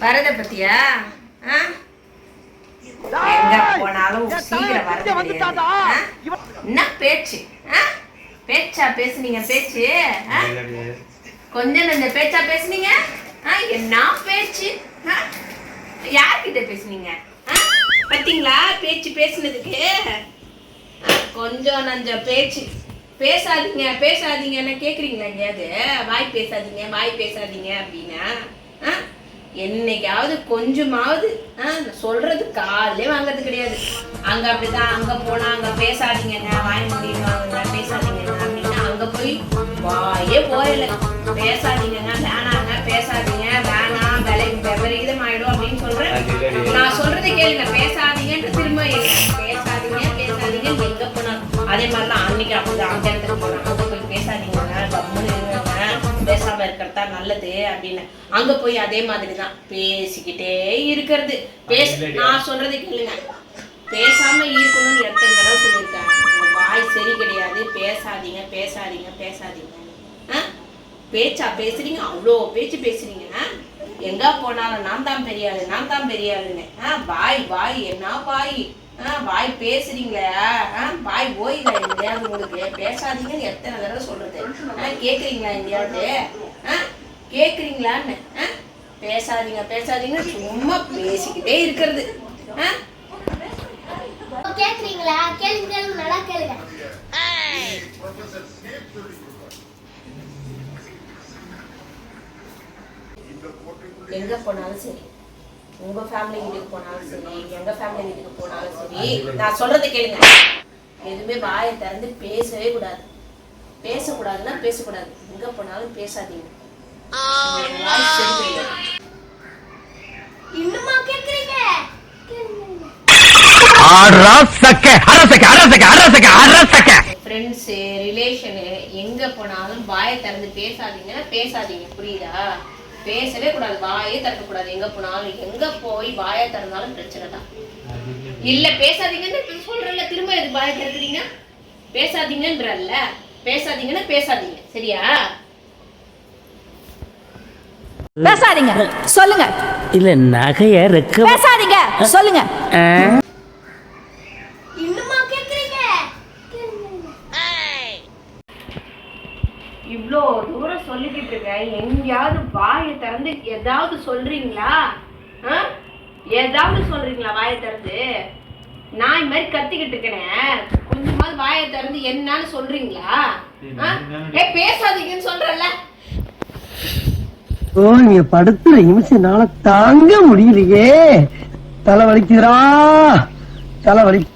பாத்தியா ஆ? எங்க போனாலும் சீக்கிரம் வரது? என்ன பேச்சு? பேச்சா பேசுனீங்க பேச்சு? கொஞ்சம் நஞ்ச பேச்சா பேசுனீங்க என்ன பேச்சு? யார்கிட்ட பேசுனீங்க ஆ? பாத்தீங்களா பேச்சு பேசுனதுக்கு கொஞ்சம் நஞ்ச பேச்சு பேசாதீங்க பேசாதீங்கன்னு கேக்குறீங்களா எங்கேயாவது வாய் பேசாதீங்க வாய் பேசாதீங்க அப்படின்னா? என்னைக்காவது கொஞ்சமாவது சொல்றது காலே வாங்குறது கிடையாது. அங்க அப்படிதான் அங்க போனா அங்க பேசாதீங்கங்க வாய் முடிவாங்க பேசாதீங்கங்க அப்படின்னா அங்க போய் வாயே போயில பேசாதீங்கங்க வேணாங்க பேசாதீங்க வேணாம் விலை விபரீதம் ஆயிடும் அப்படின்னு சொல்றேன். நான் சொல்றதை கேளுங்க பேசாதீங்கன்ட்டு திரும்ப பேசாதீங்க பேசாதீங்க எங்க போனாலும். அதே மாதிரிலாம் அன்னைக்கு அப்படிதான் அந்த இடத்துக்கு போனேன் பேசாம இருக்கிறதா நல்லது அப்படின்னு. அங்க போய் அதே மாதிரி தான் பேசிக்கிட்டே இருக்கிறது. பேச நான் சொல்றதை கேளுங்க. பேசாம இருக்கணும்னு எத்தனை தடவை சொல்லியிருக்கேன் உங்க வாய் சரி கிடையாது. பேசாதீங்க பேசாதீங்க பேசாதீங்க? பேச்சா பேசுறீங்க? அவ்வளோ பேச்சு பேசுறீங்க? எங்க போனாலும் நான் தான் பெரிய ஆளு நான் தான் பெரிய ஆளுன்னு ஆ, வாய் வாய் என்ன வாய்? வாய் பேசுறீங்களே? வாய் ஓய்தா எங்கேயாவது உங்களுக்கு பேசாதீங்கன்னு எத்தனை தடவை சொல்றது? ஆ, கேக்குறீங்களா எங்கேயாவது? ஆ? பேசாதீங்க பேசாதீங்க சும்மா பேசிக்கிட்டே இருக்கிறது? கேக்குறீங்களா? கேளுங்க கேளுங்க நல்லா கேளுங்க. எங்க போனாலும் சரி. உங்க ஃபேமிலி வீட்டுக்கு போனாலும் சரி எங்க ஃபேமிலி வீட்டுக்கு போனாலும் சரி நான் சொல்றதை கேளுங்க. எதுவுமே வாயை திறந்து பேசவே கூடாது. பேசக்கூடாதுன்னா பேசக்கூடாது. எங்க போனாலும் பேசாதீங்க. இன்னுமா கேக்குறீங்க? ஃப்ரெண்ட்ஸு ரிலேஷனு எங்க போனாலும் வாயை திறந்து பேசாதீங்கன்னா பேசாதீங்க. புரியுதா? பேசவே கூடாது வாயே திறக்கக்கூடாது எங்க போனாலும் எங்க போய் வாயை திறந்தாலும் பிரச்சனை தான். இல்ல பேசாதீங்கன்னு இப்ப சொல்றேன்ல திரும்ப எது வாயை திறக்கிறீங்க? பேசாதீங்கன்றல்ல. பேசாதீங்கன்னா பேசாதீங்க. சரியா? பேசாதீங்க. சொல்லுங்க. இல்ல நகைய ரெக்க பேசாதீங்க. சொல்லுங்க இன்னுமா கேக்குறீங்க கேளுங்க இவ்வளோ தூரம் சொல்லிக்கிட்டு இருக்கேன் எங்கேயாவது வாயை திறந்து ஏதாவது சொல்றீங்களா? ஆ? ஏதாவது சொல்றீங்களா வாயை திறந்து? நான் இது மாதிரி கத்திக்கிட்டு இருக்கேனே. கொஞ்சமாவது வாயை திறந்து என்னன்னு சொல்றீங்களா? ஆ? ஏய் பேசாதீங்கன்னு சொல்றேன்ல. ஓ நீங்க படுத்துற நிமிஷம்னால தாங்க முடியலையே. தலை வலிக்குதுடா. தலை வலி